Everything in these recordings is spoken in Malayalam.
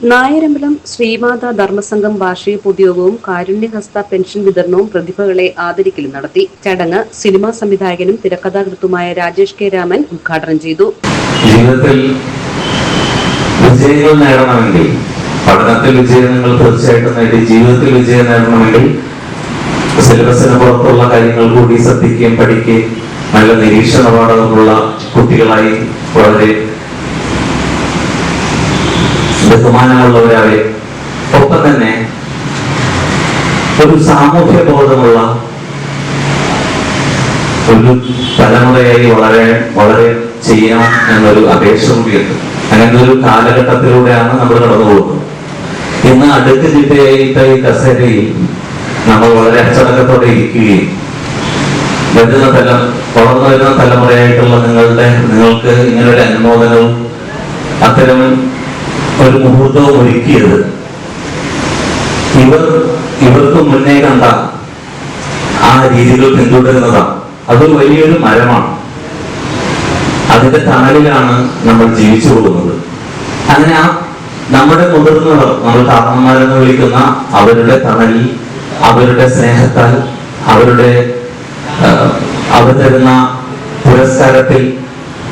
നായരമ്പലം ശ്രീമാതാ ധർമ്മസംഘം വാർഷിക പൊതുയോഗവും കാരുണ്യഹസ്ത പെൻഷൻ വിതരണവും പ്രതിഭകളെ ആദരിക്കലും നടത്തി. ചടങ്ങ് സിനിമാ സംവിധായകനും തിരക്കഥാകൃത്തുമായ രാജേഷ് കെ രാമൻ ഉദ്ഘാടനം ചെയ്തു. ജീവിതത്തിൽ വിജയങ്ങൾ നേടണമെങ്കിൽ വിജയങ്ങൾ തീർച്ചയായിട്ടും നേടി ജീവിതത്തിൽ വിജയം നേടണമെങ്കിൽ സിലബസിന് പുറത്തുള്ള കാര്യങ്ങൾ കൂടി ശ്രദ്ധിക്കുകയും പഠിക്കുകയും നല്ല നിരീക്ഷണ പാഠമുള്ള കുട്ടികളായി വളരെ ബഹുമാനമുള്ളവരായി ഒപ്പം തന്നെ ഒരു സാമൂഹ്യ ബോധമുള്ള ഒരു തലമുറയായി വളരെ വളരെ ചെയ്യണം എന്നൊരു അപേക്ഷ കൂടിയുണ്ട് അങ്ങനെ ഒരു കാലഘട്ടത്തിലൂടെയാണ് നമ്മൾ കടന്നു പോകുന്നത് ഇന്ന് അടുത്ത ചിട്ടയായിട്ട ഈ കസേരയിൽ നമ്മൾ വളരെ അച്ചടക്കത്തോടെ ഇരിക്കുകയും വരുന്ന തല വളർന്നു വരുന്ന തലമുറയായിട്ടുള്ള നിങ്ങളുടെ നിങ്ങൾക്ക് ഇങ്ങനൊരു അനുമോദനവും അത്തരം ഒരു മുഹൂർത്തവും ഒരുക്കിയത്. ഇവർ ഇവർക്ക് മുന്നേ കണ്ട ആ രീതികൾ പിന്തുടരുന്നതാണ് അതൊരു വലിയൊരു മരമാണ്. അതിന്റെ തണലിലാണ് നമ്മൾ ജീവിച്ചു പോകുന്നത്. അങ്ങനെ ആ നമ്മുടെ മുതിർന്നവർ നമ്മൾ കാരണന്മാരെന്ന് വിളിക്കുന്ന അവരുടെ തണലിൽ അവരുടെ സ്നേഹത്താൽ അവരുടെ അവർ തരുന്ന പുരസ്കാരത്തിൽ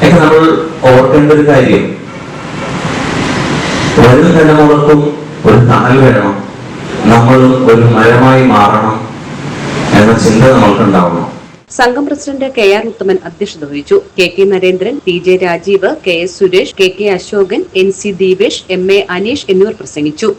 ഒക്കെ നമ്മൾ ഓർക്കേണ്ട ഒരു കാര്യം. വരും തലമുറക്കും ഒരു തണൽ വരണം. നമ്മളും ഒരു മരമായി മാറണം എന്ന ചിന്ത നമ്മൾക്കുണ്ടാവണം. സംഘം പ്രസിഡന്റ് കെ ആർ ഉത്തമൻ അധ്യക്ഷത വഹിച്ചു. K K Narendran T J Rajeev K S Suresh K K Ashokan N C Deepesh M A Aneesh എന്നിവർ പ്രസംഗിച്ചു.